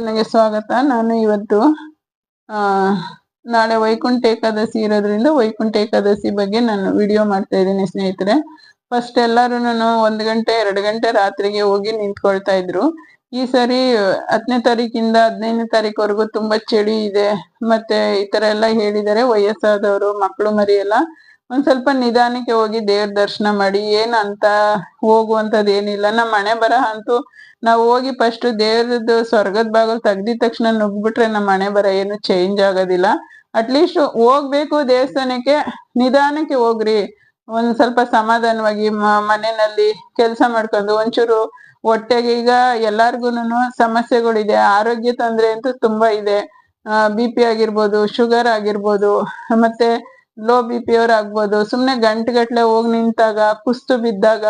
ನನಗೆ ಸ್ವಾಗತ. ನಾನು ಇವತ್ತು ನಾಳೆ ವೈಕುಂಠ ಏಕಾದಶಿ ಇರೋದ್ರಿಂದ ವೈಕುಂಠ ಏಕಾದಶಿ ಬಗ್ಗೆ ನಾನು ವಿಡಿಯೋ ಮಾಡ್ತಾ ಇದ್ದೀನಿ ಸ್ನೇಹಿತರೆ. ಫಸ್ಟ್ ಎಲ್ಲರೂ ನಾನು ಒಂದ್ ಗಂಟೆ, ಎರಡು ಗಂಟೆ ರಾತ್ರಿಗೆ ಹೋಗಿ ನಿಂತ್ಕೊಳ್ತಾ ಇದ್ರು. ಈ ಸರಿ ಹತ್ತನೇ ತಾರೀಕಿಂದ ಹದಿನೈದನೇ ತಾರೀಕವರೆಗೂ ತುಂಬಾ ಚಳಿ ಇದೆ. ಮತ್ತೆ ಈ ತರ ಎಲ್ಲ ಹೇಳಿದ್ದಾರೆ ವಯಸ್ಸಾದವರು, ಮಕ್ಕಳು ಮರಿ ಎಲ್ಲ ಒಂದ್ ಸ್ವಲ್ಪ ನಿಧಾನಕ್ಕೆ ಹೋಗಿ ದೇವ್ರ ದರ್ಶನ ಮಾಡಿ, ಏನ್ ಅಂತ ಹೋಗುವಂತದ್ ಏನಿಲ್ಲ. ನಮ್ಮ ಮನೆ ಬರ ಅಂತೂ ನಾವ್ ಹೋಗಿ ಫಸ್ಟ್ ದೇವ್ರದ್ದು ಸ್ವರ್ಗದ ಬಾಗಲ್ ತೆಗ್ದಿದ ತಕ್ಷಣ ನುಗ್ಬಿಟ್ರೆ ನಮ್ಮ ಮನೆ ಬರ ಏನು ಚೇಂಜ್ ಆಗೋದಿಲ್ಲ. ಅಟ್ಲೀಸ್ಟ್ ಹೋಗ್ಬೇಕು ದೇವಸ್ಥಾನಕ್ಕೆ, ನಿಧಾನಕ್ಕೆ ಹೋಗ್ರಿ. ಒಂದ್ ಸ್ವಲ್ಪ ಸಮಾಧಾನವಾಗಿ ಮನೆಯಲ್ಲಿ ಕೆಲಸ ಮಾಡ್ಕೊಂಡು ಒಂಚೂರು ಹೊಟ್ಟೆಗೆ ಈಗ ಎಲ್ಲಾರ್ಗುನು ಸಮಸ್ಯೆಗಳಿದೆ. ಆರೋಗ್ಯ ತೊಂದ್ರೆ ಅಂತೂ ತುಂಬಾ ಇದೆ. ಬಿ ಪಿ ಆಗಿರ್ಬೋದು ಶುಗರ್ ಆಗಿರ್ಬೋದು, ಮತ್ತೆ ಲೋ ಬಿ ಪಿ ಅವ್ರ ಆಗ್ಬೋದು ಸುಮ್ನೆ ಗಂಟೆಗಟ್ಲೆ ಹೋಗಿ ನಿಂತಾಗ, ಕುಸ್ತು ಬಿದ್ದಾಗ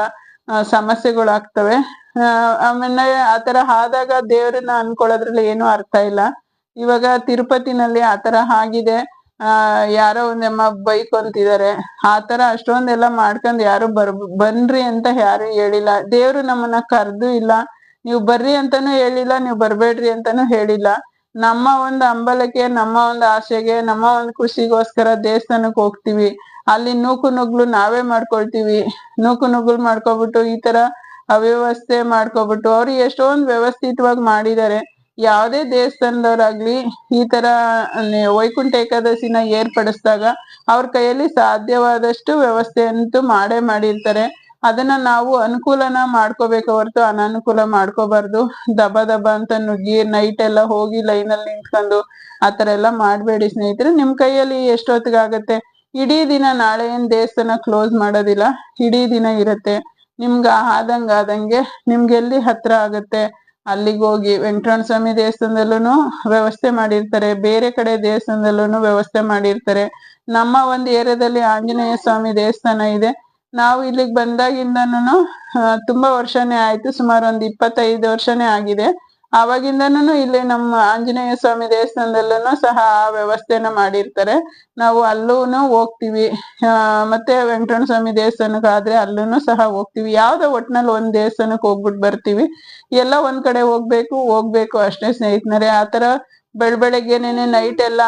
ಸಮಸ್ಯೆಗಳು ಆಗ್ತವೆ. ಆಮೇಲೆ ಆತರ ಆದಾಗ ದೇವ್ರನ್ನ ಅನ್ಕೊಳ್ಳೋದ್ರಲ್ಲಿ ಏನು ಅರ್ಥ ಇಲ್ಲ. ಇವಾಗ ತಿರುಪತಿನಲ್ಲಿ ಆತರ ಆಗಿದೆ. ಆ, ಯಾರೋ ಒಂದಮ್ಮ ಬೈಕ್ ಅಂತಿದ್ದಾರೆ ಆತರ ಅಷ್ಟೊಂದೆಲ್ಲ ಮಾಡ್ಕೊಂಡ್ ಯಾರು ಬರ್, ಬನ್ರಿ ಅಂತ ಯಾರು ಹೇಳಿಲ್ಲ. ದೇವ್ರು ನಮ್ಮನ್ನ ಕರ್ದು ಇಲ್ಲ. ನೀವು ಬರ್ರಿ ಅಂತಾನು ಹೇಳಿಲ್ಲ, ನೀವು ಬರ್ಬೇಡ್ರಿ ಅಂತಾನು ಹೇಳಿಲ್ಲ. ನಮ್ಮ ಒಂದು ಅಂಬಲಕ್ಕೆ ನಮ್ಮ ಒಂದು ಆಸೆಗೆ, ನಮ್ಮ ಒಂದು ಖುಷಿಗೋಸ್ಕರ ದೇವಸ್ಥಾನಕ್ಕೆ ಹೋಗ್ತಿವಿ. ಅಲ್ಲಿ ನೂಕು ನುಗ್ಲು ನಾವೇ ಮಾಡ್ಕೊಳ್ತೀವಿ. ನೂಕು ನುಗ್ಲು ಮಾಡ್ಕೊಬಿಟ್ಟು ಈ ತರ ಅವ್ಯವಸ್ಥೆ ಮಾಡ್ಕೊಬಿಟ್ಟು ಅವ್ರು ಎಷ್ಟೊಂದು ವ್ಯವಸ್ಥಿತವಾಗಿ ಮಾಡಿದ್ದಾರೆ. ಯಾವುದೇ ದೇವಸ್ಥಾನದವ್ರಾಗ್ಲಿ ಈ ತರ ವೈಕುಂಠ ಏಕಾದಶಿನ ಏರ್ಪಡಿಸಿದಾಗ ಅವ್ರ ಕೈಯಲ್ಲಿ ಸಾಧ್ಯವಾದಷ್ಟು ವ್ಯವಸ್ಥೆ ಅಂತೂ ಮಾಡೇ ಮಾಡಿರ್ತಾರೆ. ಅದನ್ನ ನಾವು ಅನುಕೂಲನ ಮಾಡ್ಕೋಬೇಕು ಹೊರತು ಅನಾನುಕೂಲ ಮಾಡ್ಕೋಬಾರ್ದು. ದಬ ದಬ ಅಂತ ನುಗ್ಗಿ ನೈಟ್ ಎಲ್ಲ ಹೋಗಿ ಲೈನ್ ಅಲ್ಲಿ ನಿಂತ್ಕೊಂಡು ಆತರ ಎಲ್ಲ ಮಾಡ್ಬೇಡಿ ಸ್ನೇಹಿತರೆ. ನಿಮ್ ಕೈಯಲ್ಲಿ ಎಷ್ಟೊತ್ತಿಗಾಗತ್ತೆ? ಇಡೀ ದಿನ ನಾಳೆ ಏನ್ ದೇವಸ್ಥಾನ ಕ್ಲೋಸ್ ಮಾಡೋದಿಲ್ಲ. ಇಡೀ ದಿನ ಇರತ್ತೆ. ನಿಮ್ಗ ಆದಂಗ ಆದಂಗೆ ನಿಮ್ಗೆ ಎಲ್ಲಿ ಹತ್ರ ಆಗತ್ತೆ? ಅಲ್ಲಿಗೆ ಹೋಗಿ ವೆಂಕಟರಮಣ ಸ್ವಾಮಿ ದೇವಸ್ಥಾನದಲ್ಲೂ ವ್ಯವಸ್ಥೆ ಮಾಡಿರ್ತಾರೆ. ಬೇರೆ ಕಡೆ ದೇವಸ್ಥಾನದಲ್ಲೂ ವ್ಯವಸ್ಥೆ ಮಾಡಿರ್ತಾರೆ. ನಮ್ಮ ಒಂದು ಏರಿಯಾದಲ್ಲಿ ಆಂಜನೇಯ ಸ್ವಾಮಿ ದೇವಸ್ಥಾನ ಇದೆ. ನಾವು ಇಲ್ಲಿಗೆ ಬಂದಾಗಿಂದನೂ ತುಂಬಾ ವರ್ಷನೇ ಆಯ್ತು, ಸುಮಾರು ಒಂದ್ ಇಪ್ಪತ್ತೈದು ವರ್ಷನೇ ಆಗಿದೆ. ಆವಾಗಿಂದನೂ ಇಲ್ಲಿ ನಮ್ಮ ಆಂಜನೇಯ ಸ್ವಾಮಿ ದೇವಸ್ಥಾನದಲ್ಲೂ ಸಹ ಆ ವ್ಯವಸ್ಥೆನ ಮಾಡಿರ್ತಾರೆ. ನಾವು ಅಲ್ಲೂನು ಹೋಗ್ತಿವಿ. ಮತ್ತೆ ವೆಂಕಟರಮಣ ಸ್ವಾಮಿ ದೇವಸ್ಥಾನಕ್ಕೆ ಆದ್ರೆ ಅಲ್ಲೂನು ಸಹ ಹೋಗ್ತೀವಿ. ಯಾವ್ದೋ ಒಟ್ನಲ್ಲಿ ಒಂದ್ ದೇವಸ್ಥಾನಕ್ಕೆ ಹೋಗ್ಬಿಟ್ಟು ಬರ್ತೀವಿ. ಎಲ್ಲ ಒಂದ್ ಕಡೆ ಹೋಗ್ಬೇಕು ಹೋಗ್ಬೇಕು ಅಷ್ಟೇ ಸ್ನೇಹಿತರೆ. ಆತರ ಬೆಳ್ ಬೆಳಗ್ಗೆನೇನೆ ನೈಟ್ ಎಲ್ಲ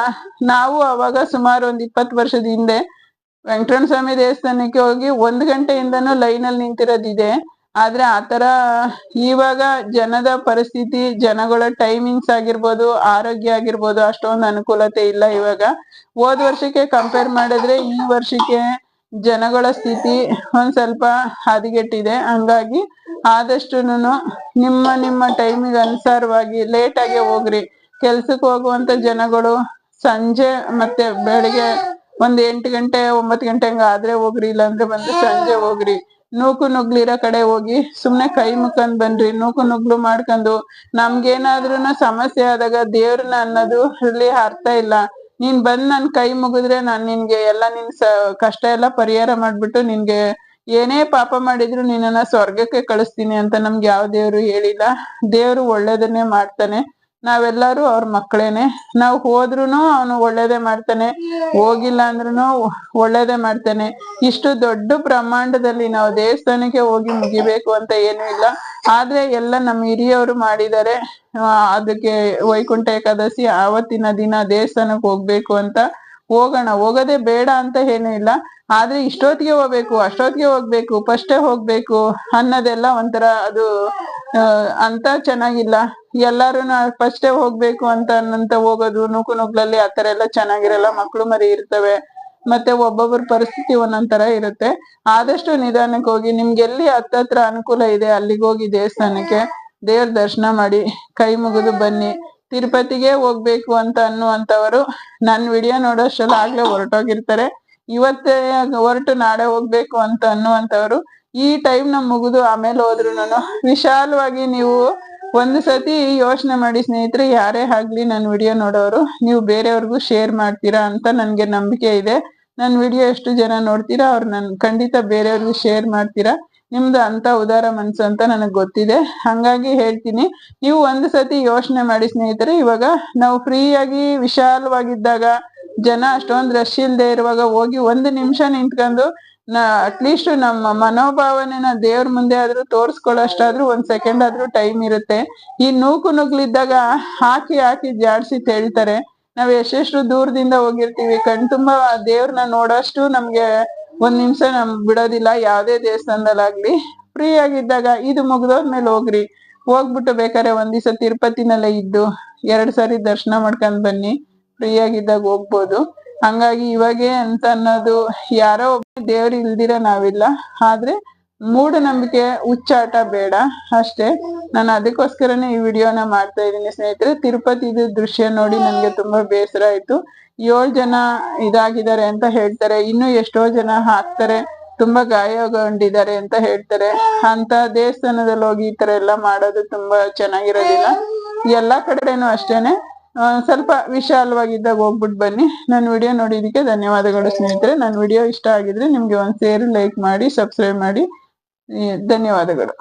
ನಾವು ಅವಾಗ ಸುಮಾರು ಒಂದ್ ಇಪ್ಪತ್ತು ವರ್ಷದ ಹಿಂದೆ ವೆಂಕಟರಮಣ ಸ್ವಾಮಿ ದೇವಸ್ಥಾನಕ್ಕೆ ಹೋಗಿ ಒಂದ್ ಗಂಟೆಯಿಂದನೂ ಲೈನ್ ಅಲ್ಲಿ ನಿಂತಿರೋದಿದೆ. ಆದ್ರೆ ಆತರ ಇವಾಗ ಜನದ ಪರಿಸ್ಥಿತಿ, ಜನಗಳ ಟೈಮಿಂಗ್ಸ್ ಆಗಿರ್ಬೋದು, ಆರೋಗ್ಯ ಆಗಿರ್ಬೋದು ಅಷ್ಟೊಂದು ಅನುಕೂಲತೆ ಇಲ್ಲ ಇವಾಗ. ಹೋದ್ ವರ್ಷಕ್ಕೆ ಕಂಪೇರ್ ಮಾಡಿದ್ರೆ ಈ ವರ್ಷಕ್ಕೆ ಜನಗಳ ಸ್ಥಿತಿ ಒಂದ್ ಸ್ವಲ್ಪ ಹದಗೆಟ್ಟಿದೆ. ಹಂಗಾಗಿ ಆದಷ್ಟು ನಿಮ್ಮ ನಿಮ್ಮ ಟೈಮಿಗೆ ಅನುಸಾರವಾಗಿ ಲೇಟ್ ಆಗಿ ಹೋಗ್ರಿ. ಕೆಲ್ಸಕ್ಕೆ ಹೋಗುವಂತ ಜನಗಳು ಸಂಜೆ ಮತ್ತೆ ಬೆಳಿಗ್ಗೆ ಒಂದ್ ಎಂಟ್ ಗಂಟೆ, ಒಂಬತ್ತು ಗಂಟೆ ಹಂಗ ಆದ್ರೆ ಹೋಗ್ರಿ, ಇಲ್ಲಾಂದ್ರೆ ಬಂದ್ರೆ ಸಂಜೆ ಹೋಗ್ರಿ. ನೂಕು ನುಗ್ಲಿರೋ ಕಡೆ ಹೋಗಿ, ಸುಮ್ನೆ ಕೈ ಮುಕ್ಕೊಂಡ್ ಬನ್ರಿ, ನೂಕು ನುಗ್ಲು ಮಾಡ್ಕೊಂಡು. ನಮ್ಗೇನಾದ್ರೂನು ಸಮಸ್ಯೆ ಆದಾಗ ದೇವ್ರನ್ನ ಅನ್ನೋದು ಅಲ್ಲಿ ಅರ್ಥ ಇಲ್ಲ. ನೀನ್ ಬಂದ್ ನನ್ ಕೈ ಮುಗಿದ್ರೆ ನಾನ್ ನಿನ್ಗೆ ಎಲ್ಲಾ ನಿನ್ ಕಷ್ಟ ಎಲ್ಲಾ ಪರಿಹಾರ ಮಾಡ್ಬಿಟ್ಟು ನಿನ್ಗೆ ಏನೇ ಪಾಪ ಮಾಡಿದ್ರು ನಿನ್ನನ್ನ ಸ್ವರ್ಗಕ್ಕೆ ಕಳಿಸ್ತೀನಿ ಅಂತ ನಮ್ಗೆ ಯಾವ ದೇವ್ರು ಹೇಳಿಲ್ಲ. ದೇವ್ರು ಒಳ್ಳೇದನ್ನೇ ಮಾಡ್ತಾನೆ. ನಾವೆಲ್ಲರೂ ಅವ್ರ ಮಕ್ಕಳೇನೆ ನಾವ್ ಹೋದ್ರುನು ಅವನು ಒಳ್ಳೇದೇ ಮಾಡ್ತಾನೆ. ಹೋಗಿಲ್ಲ ಅಂದ್ರೂ ಒಳ್ಳೇದೇ ಮಾಡ್ತಾನೆ. ಇಷ್ಟು ದೊಡ್ಡ ಬ್ರಹ್ಮಾಂಡದಲ್ಲಿ ನಾವು ದೇವಸ್ಥಾನಕ್ಕೆ ಹೋಗಿ ಮುಗಿಬೇಕು ಅಂತ ಏನು ಇಲ್ಲ. ಆದ್ರೆ ಎಲ್ಲ ನಮ್ಮ ಹಿರಿಯವರು ಮಾಡಿದ್ದಾರೆ ಅದಕ್ಕೆ ವೈಕುಂಠ ಏಕಾದಶಿ ಆವತ್ತಿನ ದಿನ ದೇವಸ್ಥಾನಕ್ಕೆ ಹೋಗ್ಬೇಕು ಅಂತ ಹೋಗೋಣ. ಹೋಗೋದೇ ಬೇಡ ಅಂತ ಏನು ಇಲ್ಲ. ಆದ್ರೆ ಇಷ್ಟೊತ್ತಿಗೆ ಹೋಗ್ಬೇಕು, ಅಷ್ಟೊತ್ತಿಗೆ ಹೋಗ್ಬೇಕು, ಫಸ್ಟೇ ಹೋಗ್ಬೇಕು ಅನ್ನೋದೆಲ್ಲ ಒಂಥರ ಅದು ಅಂತ ಚೆನ್ನಾಗಿಲ್ಲ. ಎಲ್ಲಾರು ಫಸ್ಟೇ ಹೋಗ್ಬೇಕು ಅಂತ ಅನ್ನಂತ ಹೋಗೋದು, ನೂಕು ನುಗ್ಲಲ್ಲಿ ತರ ಎಲ್ಲ ಚೆನ್ನಾಗಿರಲ್ಲ, ಮಕ್ಳು ಮರಿ ಇರ್ತವೆ, ಮತ್ತೆ ಒಬ್ಬೊಬ್ಬರ ಪರಿಸ್ಥಿತಿ ಒಂದೊಂದ್ ತರ ಇರುತ್ತೆ. ಆದಷ್ಟು ನಿಧಾನಕ್ಕೆ ಹೋಗಿ, ನಿಮ್ಗೆ ಎಲ್ಲಿ ಹತ್ತತ್ರ ಅನುಕೂಲ ಇದೆ, ಅಲ್ಲಿಗೆ ಹೋಗಿ ದೇವಸ್ಥಾನಕ್ಕೆ, ದೇವ್ರ ದರ್ಶನ ಮಾಡಿ, ಕೈ ಮುಗಿದು ಬನ್ನಿ. ತಿರುಪತಿಗೆ ಹೋಗ್ಬೇಕು ಅಂತ ಅನ್ನುವಂಥವರು, ನನ್ ವಿಡಿಯೋ ನೋಡೋಷ್ಟೆಲ್ಲ ಆಗ್ಲೇ ಹೊರಟೋಗಿರ್ತಾರೆ. ಇವತ್ತೇ ಹೊರಟು ನಾಳೆ ಹೋಗ್ಬೇಕು ಅಂತ ಅನ್ನುವಂಥವ್ರು ಈ ಟೈಮ್ನ ಮುಗಿದು ಆಮೇಲೆ ಹೋದ್ರುನು ವಿಶಾಲವಾಗಿ ನೀವು ಒಂದು ಸತಿ ಯೋಚನೆ ಮಾಡಿ ಸ್ನೇಹಿತರೆ, ಯಾರೇ ಆಗ್ಲಿ ನನ್ನ ವಿಡಿಯೋ ನೋಡೋರು, ನೀವು ಬೇರೆಯವ್ರಿಗೂ ಶೇರ್ ಮಾಡ್ತೀರಾ ಅಂತ ನನ್ಗೆ ನಂಬಿಕೆ ಇದೆ. ನನ್ನ ವಿಡಿಯೋ ಎಷ್ಟು ಜನ ನೋಡ್ತೀರಾ, ಅವ್ರು ನನ್ ಖಂಡಿತ ಬೇರೆಯವ್ರಿಗೂ ಶೇರ್ ಮಾಡ್ತೀರಾ. ನಿಮ್ದು ಅಂತ ಉದಾರ ಮನ್ಸು ಅಂತ ನನಗ್ ಗೊತ್ತಿದೆ. ಹಂಗಾಗಿ ಹೇಳ್ತೀನಿ, ನೀವು ಒಂದು ಸತಿ ಯೋಚನೆ ಮಾಡಿ ಸ್ನೇಹಿತರೆ, ಇವಾಗ ನಾವು ಫ್ರೀ ಆಗಿ ವಿಶಾಲವಾಗಿದ್ದಾಗ ಜನ ಅಷ್ಟೊಂದು ರಶ್ ಇಲ್ದೆ ಇರುವಾಗ ಹೋಗಿ ಒಂದು ನಿಮಿಷ ನಿಂತ್ಕೊಂಡು ನಾ ಅಟ್ಲೀಸ್ಟ್ ನಮ್ಮ ಮನೋಭಾವನೆನ ದೇವ್ರ ಮುಂದೆ ಆದ್ರೂ ತೋರ್ಸ್ಕೊಳ್ಳೋಷ್ಟಾದ್ರೂ ಒಂದ್ ಸೆಕೆಂಡ್ ಆದ್ರೂ ಟೈಮ್ ಇರುತ್ತೆ. ಈ ನೂಕು ನುಗ್ಲಿದ್ದಾಗ ಹಾಕಿ ಹಾಕಿ ಜಾಡ್ಸಿ ತೇಳ್ತಾರೆ. ನಾವ್ ಎಷ್ಟೆಷ್ಟು ದೂರದಿಂದ ಹೋಗಿರ್ತೀವಿ, ಕಣ್ ತುಂಬಾ ದೇವ್ರನ್ನ ನೋಡೋಷ್ಟು ನಮ್ಗೆ ಒಂದ್ ನಿಮಿಷ ನಮ್ ಬಿಡೋದಿಲ್ಲ, ಯಾವ್ದೇ ದೇವಸ್ಥಾನದಲ್ಲಾಗ್ಲಿ. ಫ್ರೀ ಆಗಿದ್ದಾಗ ಇದು ಮುಗ್ದೋದ್ಮೇಲೆ ಹೋಗ್ರಿ. ಹೋಗ್ಬಿಟ್ಟು ಬೇಕಾರೆ ಒಂದ್ ದಿವಸ ತಿರುಪತಿನಲ್ಲೇ ಇದ್ದು, ಎರಡ್ ಸಾರಿ ದರ್ಶನ ಮಾಡ್ಕೊಂಡ್ ಬನ್ನಿ. ಫ್ರೀ ಆಗಿದ್ದಾಗ ಹೋಗ್ಬೋದು. ಹಂಗಾಗಿ ಇವಾಗೆ ಅಂತ ಅನ್ನೋದು ಯಾರೋ ಒಬ್ಬ ದೇವ್ರು ಇಲ್ದಿರ ನಾವಿಲ್ಲ. ಆದ್ರೆ ಮೂಢನಂಬಿಕೆ, ಹುಚ್ಚಾಟ ಬೇಡ. ಅಷ್ಟೇ. ನಾನು ಅದಕ್ಕೋಸ್ಕರನೇ ಈ ವಿಡಿಯೋನ ಮಾಡ್ತಾ ಇದ್ದೀನಿ ಸ್ನೇಹಿತರೆ. ತಿರುಪತಿದು ದೃಶ್ಯ ನೋಡಿ ನನಗೆ ತುಂಬಾ ಬೇಸರ ಆಯ್ತು. ಏಳ್ ಜನ ಇದಾಗಿದ್ದಾರೆ ಅಂತ ಹೇಳ್ತಾರೆ. ಇನ್ನು ಎಷ್ಟೋ ಜನ ಹಾಕ್ತಾರೆ. ತುಂಬಾ ಗಾಯಗೊಂಡಿದ್ದಾರೆ ಅಂತ ಹೇಳ್ತಾರೆ. ಅಂತ ದೇವಸ್ಥಾನದಲ್ಲಿ ಹೋಗಿ ಈ ತರ ಎಲ್ಲ ಮಾಡೋದು ತುಂಬಾ ಚೆನ್ನಾಗಿರೋದಿಲ್ಲ. ಎಲ್ಲಾ ಕಡೆನೂ ಅಷ್ಟೇನೆ. ಸ್ವಲ್ಪ ವಿಶಾಲವಾಗಿದ್ದಾಗ ಹೋಗ್ಬಿಟ್ಟು ಬನ್ನಿ. ನನ್ನ ವಿಡಿಯೋ ನೋಡಿದಕ್ಕೆ ಧನ್ಯವಾದಗಳು ಸ್ನೇಹಿತರೆ. ನನ್ನ ವಿಡಿಯೋ ಇಷ್ಟ ಆಗಿದ್ರೆ ನಿಮ್ಗೆ ಒಂದ್ ಸೇರ್ ಲೈಕ್ ಮಾಡಿ ಸಬ್ಸ್ಕ್ರೈಬ್ ಮಾಡಿ. ಧನ್ಯವಾದಗಳು.